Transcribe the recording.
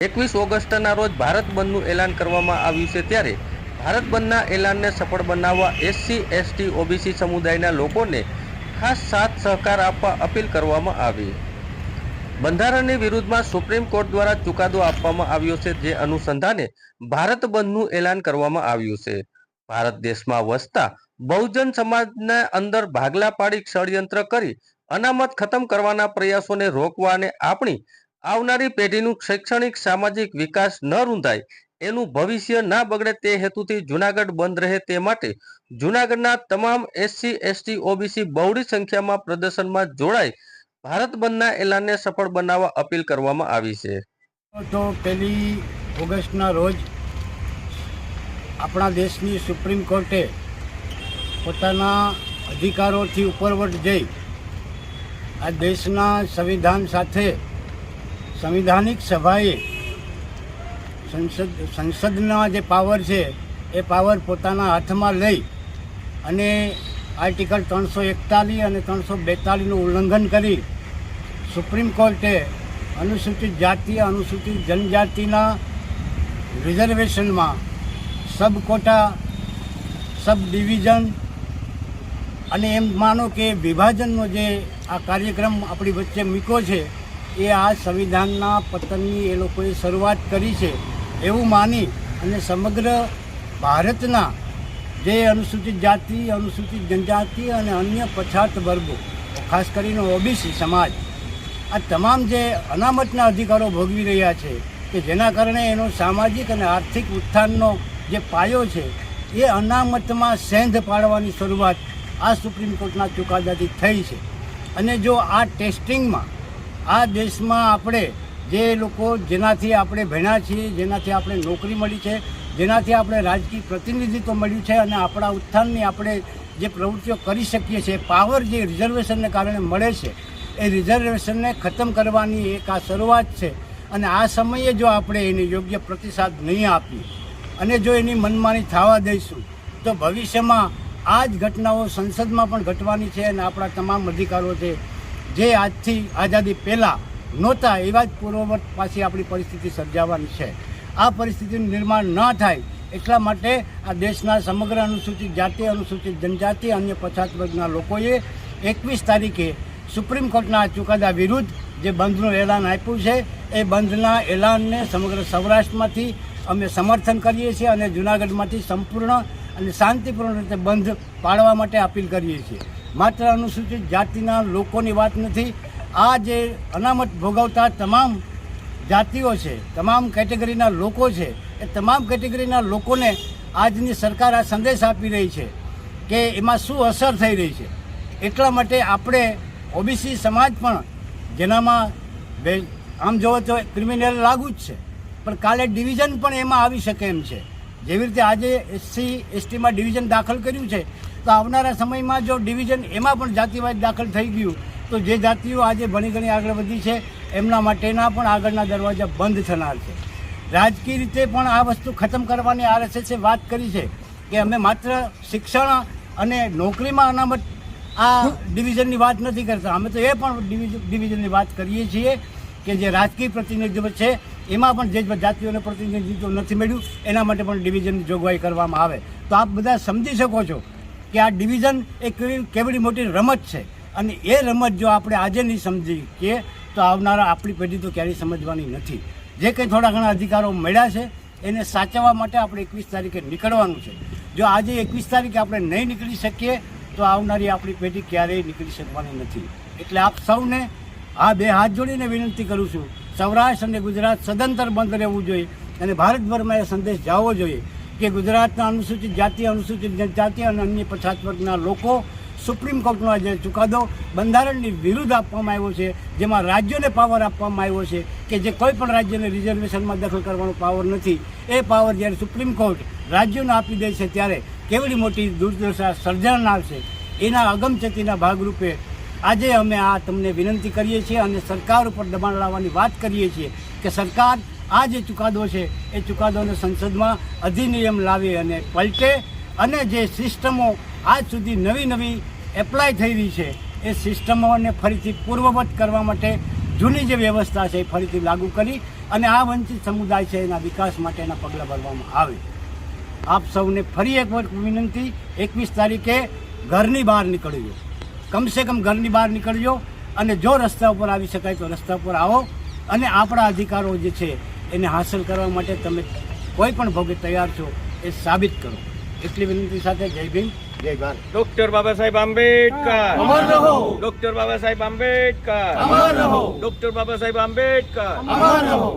એકવીસ ઓગસ્ટના રોજ ભારત બંધનું એલાન કરવામાં આવ્યું છે ત્યારે ભારત બંધના એલાનને સફળ બનાવવા એસસી, એસટી, ઓબીસી સમુદાયના લોકોને ખાસ સાથ સહકાર આપવા અપીલ કરવામાં આવી. બંધારણની વિરુદ્ધમાં સુપ્રીમ કોર્ટ દ્વારા ચુકાદો આપવામાં આવ્યો છે જે અનુસંધાને ભારત બંધનું એલાન કરવામાં આવ્યું છે. ભારત દેશમાં વસતા બહુજન સમાજના અંદર ભાગલા પાડી ષડયંત્ર કરી અનામત ખતમ કરવાના પ્રયાસોને રોકવા અને આપણી આવનારી પેઢીનું શૈક્ષણિક, સામાજિક વિકાસ ન રૂંધાય, એનું ભવિષ્ય ના બગડે તે હેતુથી જુનાગઢ બંધ રહે તે માટે જુનાગઢના તમામ એસસી એસટી ઓબીસી બહોળી સંખ્યામાં પ્રદર્શનમાં જોડાય ભારત બંધના એલાનને સફળ બનાવવા અપીલ કરવામાં આવી છે. તો પહેલી ઓગસ્ટના રોજ આપણા દેશની સુપ્રીમ કોર્ટે પોતાના અધિકારોથી ઉપરવટ જઈ આ દેશના સંવિધાન સાથે સંવિધાનિક સભાએ સંસદ, સંસદના જે પાવર છે, એ પાવર પોતાના હાથમાં લઈ અને આર્ટિકલ ત્રણસો એકતાલીસ અને ત્રણસો બેતાલીસનું ઉલ્લંઘન કરી સુપ્રીમ કોર્ટે અનુસૂચિત જાતિ, અનુસૂચિત જનજાતિના રિઝર્વેશનમાં સબ કોટા સબ ડિવિઝન અને એમ માનો કે વિભાજનનો જે આ કાર્યક્રમ આપણી વચ્ચે મૂક્યો છે એ આ સંવિધાનના પતનની એ લોકોએ શરૂઆત કરી છે એવું માની અને સમગ્ર ભારતના જે અનુસૂચિત જાતિ, અનુસૂચિત જનજાતિ અને અન્ય પછાત વર્ગો, ખાસ કરીને ઓબીસી સમાજ, આ તમામ જે અનામતના અધિકારો ભોગવી રહ્યા છે કે જેના કારણે એનો સામાજિક અને આર્થિક ઉત્થાનનો જે પાયો છે એ અનામતમાં સેંધ પાડવાની શરૂઆત આ સુપ્રીમ કોર્ટના ચુકાદાથી થઈ છે. અને જો આ ટેસ્ટિંગમાં આ દેશમાં આપણે જે લોકો જેનાથી આપણે ભણ્યા છીએ, જેનાથી આપણે નોકરી મળી છે, જેનાથી આપણે રાજકીય પ્રતિનિધિત્વ મળ્યું છે અને આપણા ઉત્થાનની આપણે જે પ્રવૃત્તિઓ કરી શકીએ છીએ, પાવર જે રિઝર્વેશનને કારણે મળે છે, એ રિઝર્વેશનને ખતમ કરવાની એક આ શરૂઆત છે. અને આ સમયે જો આપણે એને યોગ્ય પ્રતિસાદ નહીં આપીએ અને જો એની મનમાની થવા દઈશું, તો ભવિષ્યમાં આ જ ઘટનાઓ સંસદમાં પણ ઘટવાની છે અને આપણા તમામ અધિકારો છે જે આજથી આઝાદી પહેલાં નહોતા, એવા જ પૂર્વવર્ત પાછી આપણી પરિસ્થિતિ સર્જાવાની છે. આ પરિસ્થિતિનું નિર્માણ ન થાય એટલા માટે આ દેશના સમગ્ર અનુસૂચિત જાતિ, અનુસૂચિત જનજાતિ, અન્ય પછાત વર્ગના લોકોએ એકવીસ તારીખે સુપ્રીમ કોર્ટના ચુકાદા વિરુદ્ધ જે બંધનું એલાન આપ્યું છે, એ બંધના એલાનને સમગ્ર સૌરાષ્ટ્રમાંથી અમે સમર્થન કરીએ છીએ અને જુનાગઢમાંથી સંપૂર્ણ અને શાંતિપૂર્ણ રીતે બંધ પાડવા માટે અપીલ કરીએ છીએ. માત્ર અનુસૂચિત જાતિના લોકોની વાત નથી, આ જે અનામત ભોગવતા તમામ જાતિઓ છે, તમામ કેટેગરીના લોકો છે, એ તમામ કેટેગરીના લોકોને આજની સરકાર આ સંદેશ આપી રહી છે કે એમાં શું અસર થઈ રહી છે. એટલા માટે આપણે ઓબીસી સમાજ પણ જેનામાં બે, આમ જોવો તો ક્રિમિનલ લાગુ જ છે, પણ કાલે ડિવિઝન પણ એમાં આવી શકે એમ છે. જેવી રીતે આજે એસસી, એસટીમાં ડિવિઝન દાખલ કર્યું છે તો આવનારા સમયમાં જો ડિવિઝન એમાં પણ જાતિવાદ દાખલ થઈ ગયું, તો જે જાતિઓ આજે ભણી ગણી આગળ વધી છે, એમના માટેના પણ આગળના દરવાજા બંધ થનાર છે. રાજકીય રીતે પણ આ વસ્તુ ખતમ કરવાની આરએસએસે વાત કરી છે કે અમે માત્ર શિક્ષણ અને નોકરીમાં અનામત આ ડિવિઝનની વાત નથી કરતા. અમે તો એ પણ ડિવિઝનની વાત કરીએ છીએ કે જે રાજકીય પ્રતિનિધિત્વ છે, એમાં પણ જે જાતિઓને પ્રતિનિધિત્વ નથી મળ્યું, એના માટે પણ ડિવિઝનની જોગવાઈ કરવામાં આવે. તો આપ બધા સમજી શકો છો કે આ ડિવિઝન એ કેવી કેવડી મોટી રમત છે. અને એ રમત જો આપણે આજે નહીં સમજી કે તો આવનારા આપણી પેઢી તો ક્યારેય સમજવાની નથી. જે કંઈ થોડા ઘણા અધિકારો મળ્યા છે, એને સાચવવા માટે આપણે એકવીસ તારીખે નીકળવાનું છે. જો આજે એકવીસ તારીખે આપણે નહીં નીકળી શકીએ, તો આવનારી આપણી પેઢી ક્યારેય નીકળી શકવાની નથી. એટલે આપ સૌને આ બે હાથ જોડીને વિનંતી કરું છું. સૌરાષ્ટ્ર અને ગુજરાત સદંતર બંધ રહેવું જોઈએ અને ભારતભરમાં એ સંદેશ જવો જોઈએ. કે ગુજરાતના અનુસૂચિત જાતિ, અનુસૂચિત જનજાતિ અને અન્ય પછાત વર્ગના લોકો સુપ્રીમ કોર્ટનો આજે ચુકાદો બંધારણની વિરુદ્ધ આપવામાં આવ્યો છે, જેમાં રાજ્યોને પાવર આપવામાં આવ્યો છે કે જે કોઈ પણ રાજ્યને રિઝર્વેશનમાં દખલ કરવાનો પાવર નથી. એ પાવર જ્યારે સુપ્રીમ કોર્ટ રાજ્યોને આપી દે છે ત્યારે કેવડી મોટી દુર્દશા સર્જનાર છે. એના અગમચેતીના ભાગરૂપે આજે અમે આ તમને વિનંતી કરીએ છીએ અને સરકાર ઉપર દબાણ લાવવાની વાત કરીએ છીએ કે સરકાર આ જે ચુકાદો છે, એ ચુકાદોને સંસદમાં અધિનિયમ લાવી અને પલટે અને જે સિસ્ટમો આજ સુધી નવી નવી એપ્લાય થઈ રહી છે, એ સિસ્ટમોને ફરીથી પૂર્વવત કરવા માટે જૂની જે વ્યવસ્થા છે, એ ફરીથી લાગુ કરી અને આ વંચિત સમુદાય છે, એના વિકાસ માટેના પગલાં ભરવામાં આવે. આપ સૌને ફરી એક વખત વિનંતી, એકવીસ તારીખે ઘરની બહાર નીકળજો. કમસે કમ ઘરની બહાર નીકળજો અને જો રસ્તા ઉપર આવી શકાય તો રસ્તા ઉપર આવો અને આપણા અધિકારો જે છે એને હાંસલ કરવા માટે તમે કોઈ પણ ભોગે તૈયાર છો એ સાબિત કરો. એટલી વિનંતી સાથે જય ભીમ જય ભારત. ડોક્ટર બાબા સાહેબ આંબેડકર. અમર રહો. ડોક્ટર બાબા સાહેબ આંબેડકર. અમર રહો. ડોક્ટર બાબા સાહેબ આંબેડકર. અમર રહો.